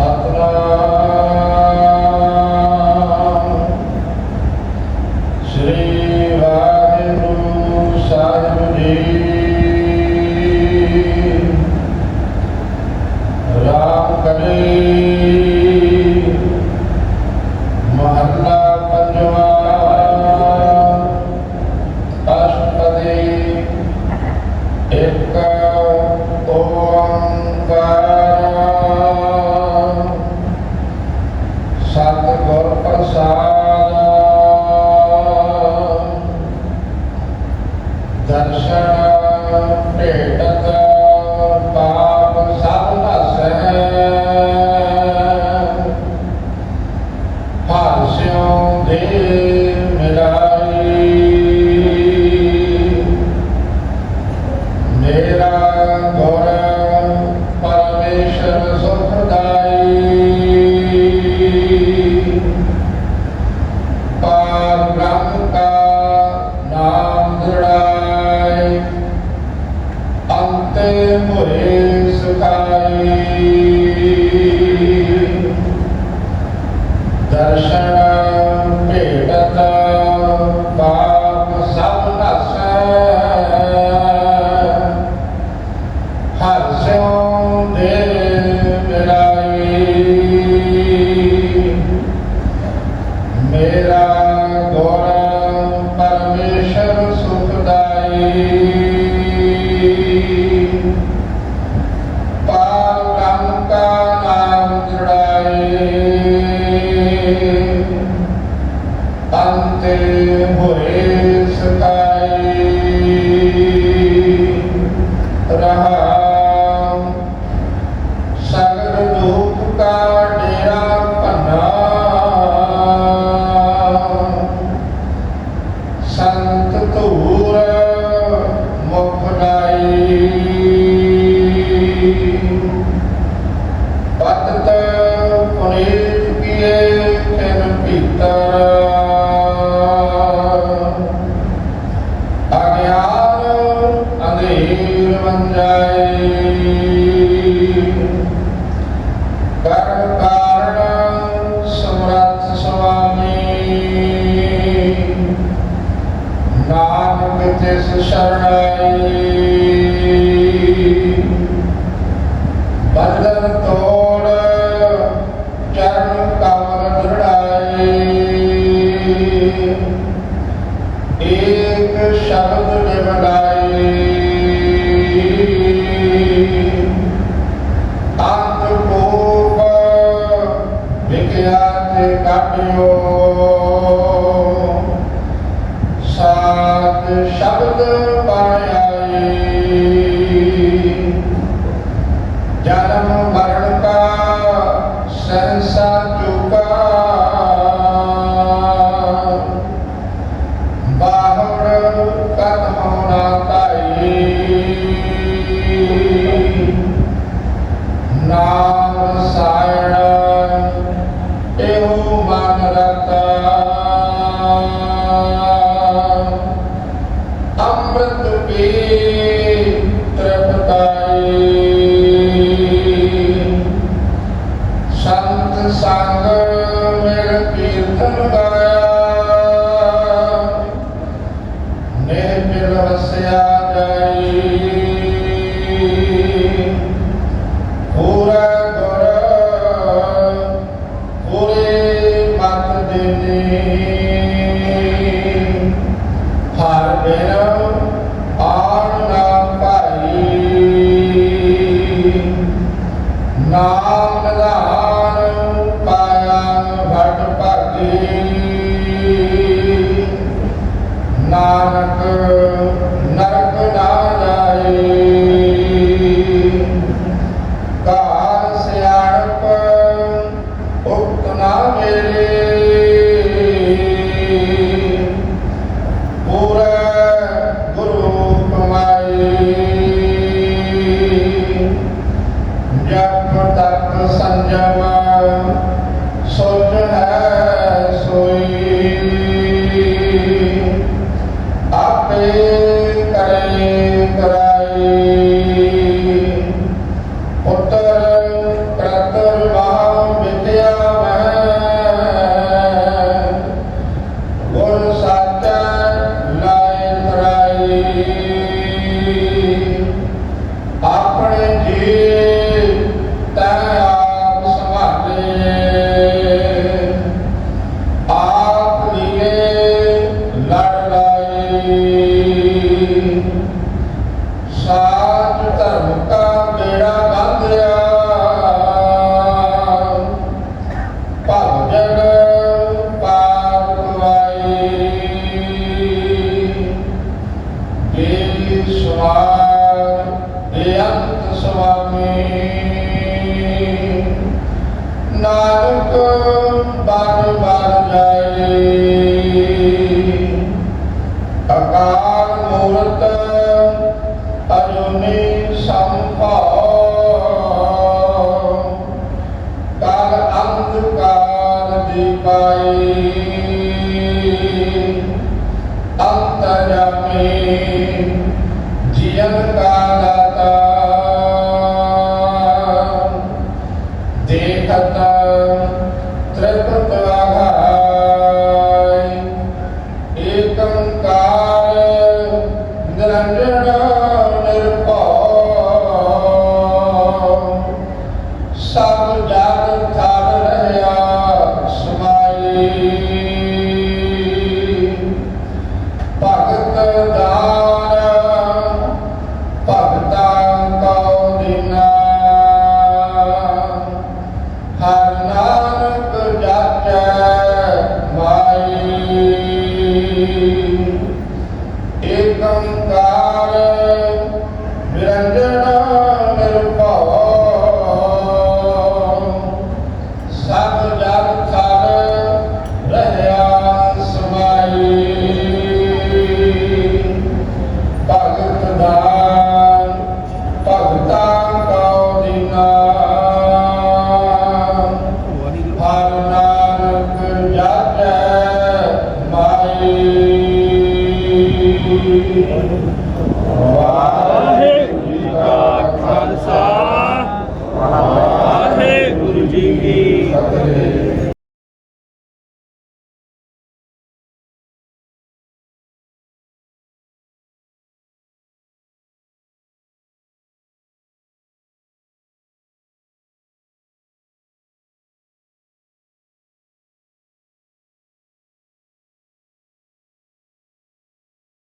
Satra ਸਤਿਗੁਰ ਪ੍ਰਸਾਦ। ਦਰਸ਼ਨ ਭੇਟਤ ਪਾਪ ਸਭ ਨਸੈ ਹਰਿ ਸਿਉ ਦੇ ਰਹਾਉ ਸਗਲ ਲੋਕ ਕਾ ਡੇਰਾ ਭੰਨਾ। ਸੰਤ ਧੂਰ ਮੁਖ ਨਾਈ। ਸ਼ਰਣਾਈ ਤੋੜ ਚਰਨ ਕਮਲ ਧੜਾਈ ਸ਼ਬਦ ਨਿਵਡਾਈ ਤਤ ਕੋਪ Eu vou Laraka ਆਪਣੇ ਜੀ أجمعين أنت جميل جيل كالتا ਦੇਖਤ ਤ੍ਰਿਪਤ ਦਾਨ ਭਗਤਾਂ ਕਉ ਦੀਨਾ ਹਰ ਨਾਨਕ ਜਪੈ ਮਾਈ।